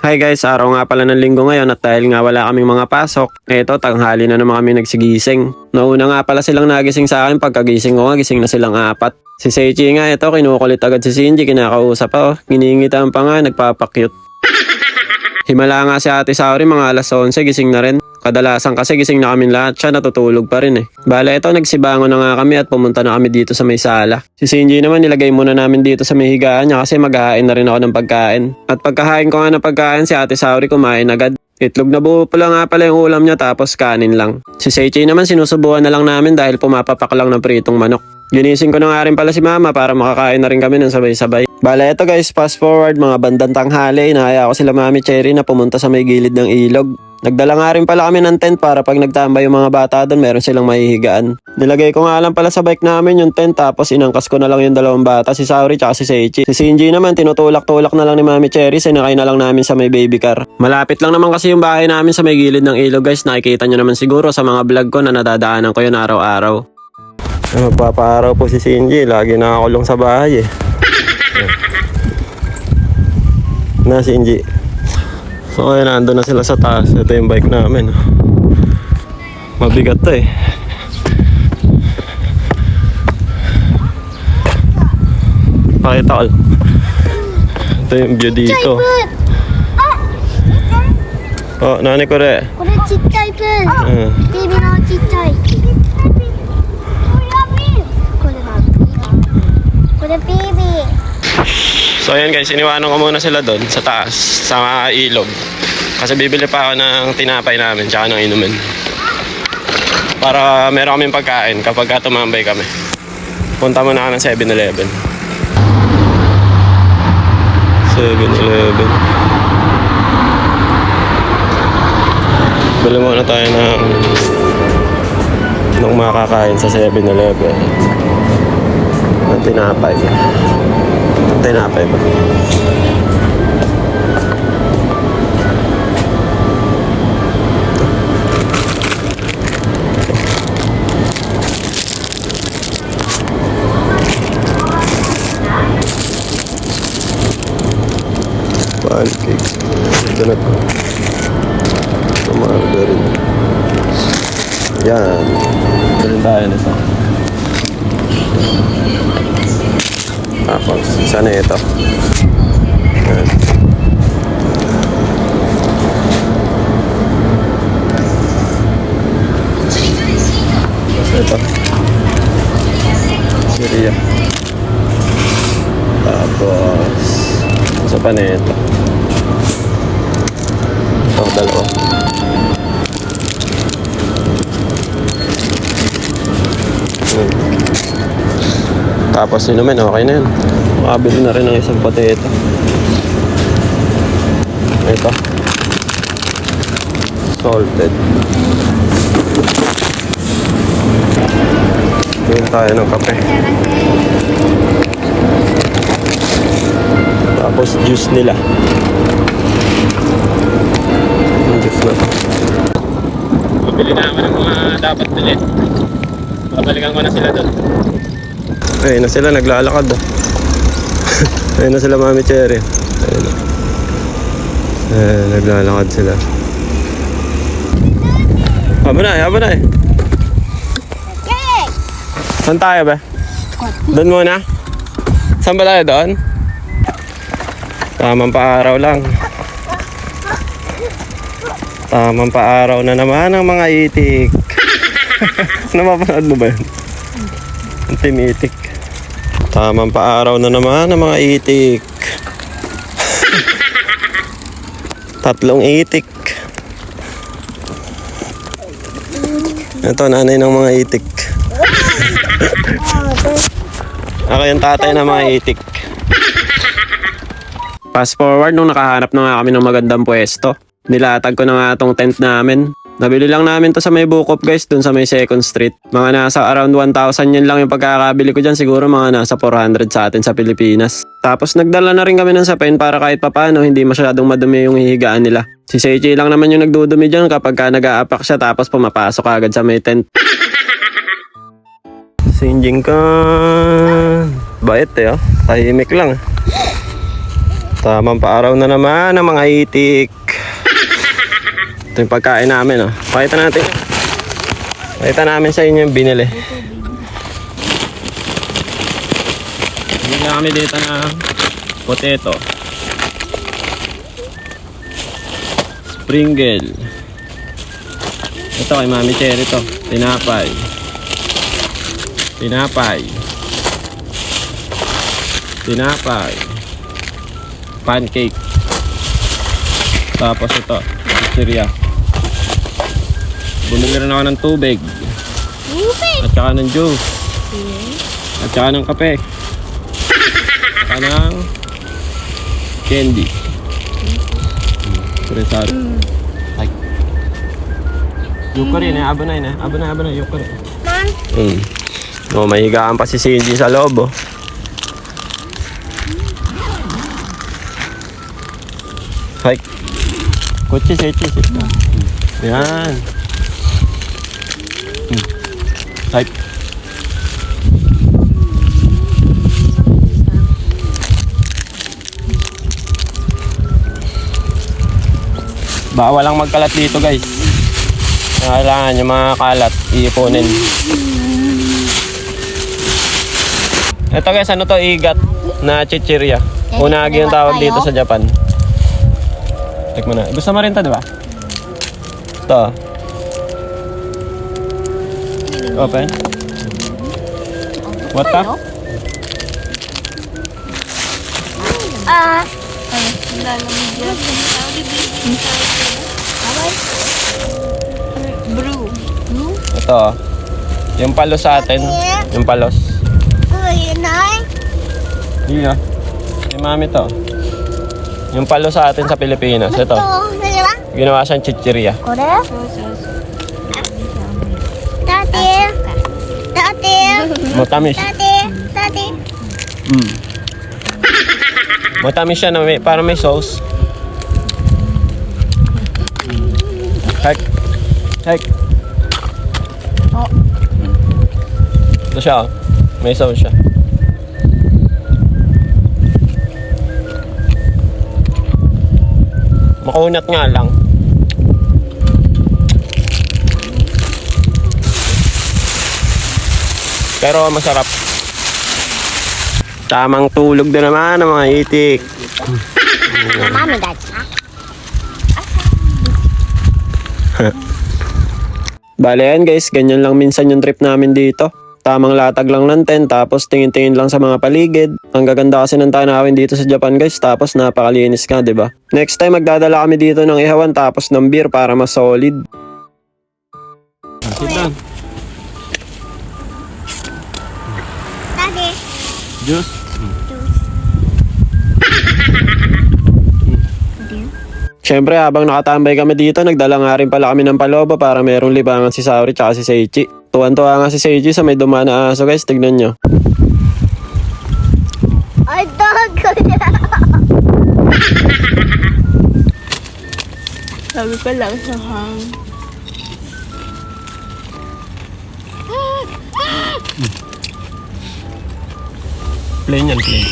Hi guys, araw nga pala ng linggo ngayon at dahil nga wala kaming mga pasok, eto tanghali na naman kami nagsigising. Nauna nga pala silang nagising sa akin pagkagising ko nga gising na silang apat. Si Seichi nga ito, kinukulit agad si Shinji, kinakausap pa oh. Pa nga, nagpapakyut. Himala nga si Ate Saori mga alas 11, gising na rin. Kadalasan kasi gising na kami lahat, siya natutulog pa rin eh. Bala ito, nagsibango na nga kami at pumunta na kami dito sa may sala. Si Shinji naman nilagay muna namin dito sa may higaan niya kasi maghahain na rin ako ng pagkain. At pagkahain ko nga ng pagkain, si Ate Saori kumain agad. Itlog na buo pala nga pala yung ulam niya tapos kanin lang. Si Seichi naman sinusubukan na lang namin dahil pumapapak lang ng pritong manok. Ginising ko na nga rin pala si mama para makakain na rin kami ng sabay-sabay. Bala eto guys, fast forward mga bandang tanghali, inahaya ko sila mami Cherry na pumunta sa may gilid ng ilog. Nagdala nga rin pala kami ng tent para pag nagtambay yung mga bata doon, meron silang mahihigaan. Nilagay ko nga lang pala sa bike namin yung tent tapos inangkas ko na lang yung dalawang bata, si Sauri tsaka si Seichi. Si Shinji naman, tinutulak-tulak na lang ni Mami Cherry, sinakay na lang namin sa may baby car. Malapit lang naman kasi yung bahay namin sa may gilid ng ilog guys, nakikita nyo naman siguro sa mga vlog ko na nadadaanan ko yun araw-araw. Magpapaaraw po si Shinji, lagi nakakulong sa bahay eh. na si Inji. So ayun, nandun na sila sa taas. Ito yung bike namin. Mabigat to eh. Pakita ko. Ito yung view dito. Oh, nani ko re. Kore chichai pen. Uh. Baby no chichai. Kore baby. Kore baby so ayan guys, iniwanan ko muna sila doon sa taas, sa ilog. Kasi bibili pa ako ng tinapay namin, tsaka ng inumin. Para meron kaming pagkain kapag ka tumambay kami. Punta muna ako ng 7-Eleven. 7-Eleven. Bili muna tayo ng ng makakain sa 7-Eleven. Ng tinapay. Tinapay ba? Pancakes. Ito na to. Ito margarine. Yan. Galing tayo nito. Tapos, sana ito. Yan. Tapos ito. Syria. Tapos, sa panito. Ito, Tapos inumin, okay na yun. Makabili na rin ng isang potato. Ito. Salted. Bili tayo ng kape. Tapos juice nila. Yung juice na to. Mabili na ako mga dapat bilhin. Babalikan ko na sila doon. Ayun na sila, naglalakad oh. Ayun na sila Mami Cherry. Ayun na. Ayun, naglalakad sila. Haba na, haba na eh. Saan tayo ba? Doon muna? Saan ba tayo doon? Tamang paaraw lang. Tamang paaraw na naman ang mga itik. Napapanood mo ba yun? Ang tinitik. Tamang paaraw na naman ang mga itik. Tatlong itik. Ito, nanay ng mga itik. Ako yung tatay ng mga itik. Fast forward nung nakahanap na nga kami ng magandang pwesto. Nilatag ko na nga tong tent namin. Nabili lang namin to sa may Bukop guys, dun sa may Second Street. Mga nasa around 1,000 yun lang yung pagkakabili ko dyan. Siguro mga nasa 400 sa atin sa Pilipinas. Tapos nagdala na rin kami ng sapin para kahit papano hindi masyadong madumi yung hihigaan nila. Si Seichi lang naman yung nagdudumi dyan kapag ka nag-aapak siya tapos pumapasok agad sa may tent. Sinjing ka. Bait eh oh. Tahimik lang. Tamang paaraw na naman ng mga itik. Ito yung pagkain namin, oh. Pakita natin. Pakita namin sa inyo yung binili. Bili na kami dito ng potato. Springle. Ito kay Mami Cherry to. Tinapay. Tinapay. Tinapay. Pancake. Tapos ito, pizzeria. Bumili rin ako ng tubig. At saka ng juice. At saka ng kape. At saka ng candy. Kuresado. Ay. Yuko rin eh, abo na yun eh. Abo na, abo na, yuko rin. Mom, Mm. Oh, mahigaan pa si Cindy sa loob oh. Hi. Kutsi, kutsi, kutsi. Yan. Hmm. Hi. Bawal lang magkalat dito guys. Kailangan yung mga kalat iipunin. Ito guys, ano to? Igat na chichirya. Unagi yung tawag dito sa Japan. Check mo na. Gusto mo rin to, di? Ito. Open. What ka? ah, Brew. Ito. Yung palos sa atin. Yung palos. uy, nay. Iya. Yung mami to. Yung palos sa atin sa Pilipinas. Ito. Dalawa. Ginawa siyang chichirya. Kore? Matamis. Tati. Tati. Mm. Matamis siya na may, parang may sauce. Hek. Hek. Oh. Ito siya, oh. may sauce siya. Makunat nga lang. Pero masarap. Tamang tulog na naman ng mga itik. Mami, dad. Bale yan guys, ganyan lang minsan yung trip namin dito. Tamang latag lang ng tent, tapos tingin-tingin lang sa mga paligid. Ang gaganda kasi ng tanawin dito sa Japan guys, tapos napakalinis ka, 'di ba? Next time magdadala kami dito ng ihawan tapos ng beer para mas solid. Sit down. Juice. Siyempre, habang nakatambay kami dito, nagdala nga rin pala kami ng palobo para merong libangan si Saori tsaka si Seichi. Tuwan-tuwa nga si Seichi sa may dumaan na aso guys, tignan nyo. Ay, dog ko. Sabi ko lang sa hang. Plain yan, plain.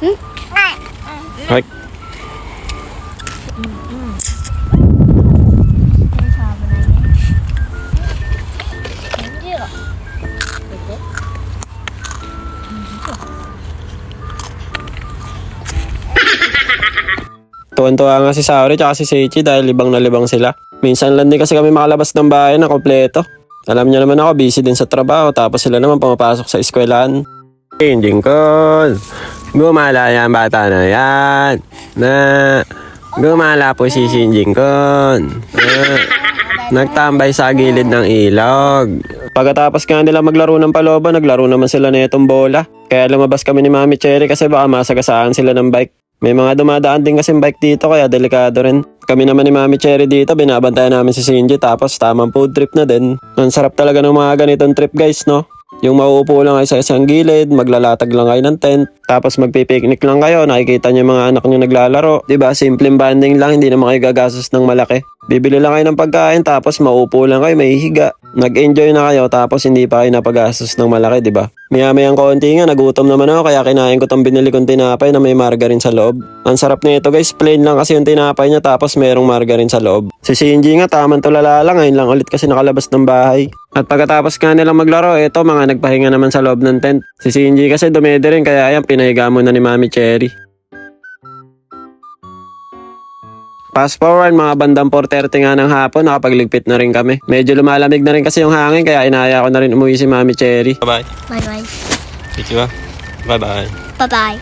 Ay, tuwan-tuwa nga si Saori tsaka si Seichi dahil libang na libang sila. Minsan lang din kasi kami makalabas ng bahay na kompleto. Alam niyo naman ako, busy din sa trabaho tapos sila naman pumapasok sa eskwelahan. Changing call. Gumala yan bata na yan. Na. Gumala po si Shinjin Kon. Na. Nagtambay sa gilid ng ilog. Pagkatapos nga nila maglaro ng paloba, naglaro naman sila na itong bola. Kaya lumabas kami ni Mami Cherry kasi baka masagasaan sila ng bike. May mga dumadaan din kasing bike dito kaya delikado rin. Kami naman ni Mami Cherry dito, binabantayan namin si Shinji tapos tamang food trip na din. Ang sarap talaga ng mga ganitong trip guys, no? Yung mauupo lang kayo sa isang gilid, maglalatag lang kayo ng tent, tapos magpipiknik lang kayo, nakikita niyo mga anak niyo naglalaro. ba Simpleng banding lang, hindi naman kayo gagastos ng malaki. Bibili lang kayo ng pagkain, tapos mauupo lang kayo, may higa. Nag-enjoy na kayo, tapos hindi pa kayo napagastos ng malaki, di ba? Maya-mayang konti nga, nagutom naman ako, kaya kinain ko tong binili kong tinapay na may margarine sa loob. Ang sarap nito guys, plain lang kasi yung tinapay niya, tapos merong margarine sa loob. Si Shinji nga, tamang tulala lang, ngayon lang ulit kasi nakalabas ng bahay. At pagkatapos nga nilang maglaro, eto mga nagpahinga naman sa loob ng tent. Si Shinji kasi dumede rin, kaya ayan, pinahiga muna ni Mami Cherry. Fast forward, mga bandang 4.30 nga ng hapon, nakapagligpit na rin kami. Medyo lumalamig na rin kasi yung hangin, kaya inaya ko na rin umuwi si Mami Cherry. Bye-bye. Bye-bye. Ichiwa. Bye-bye. Bye-bye.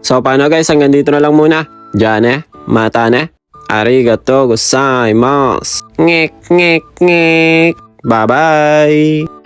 So paano guys, hanggang dito na lang muna. Diyan eh, mata ne. Arigato gozaimasu. Ngek, ngek, ngek. Bye-bye.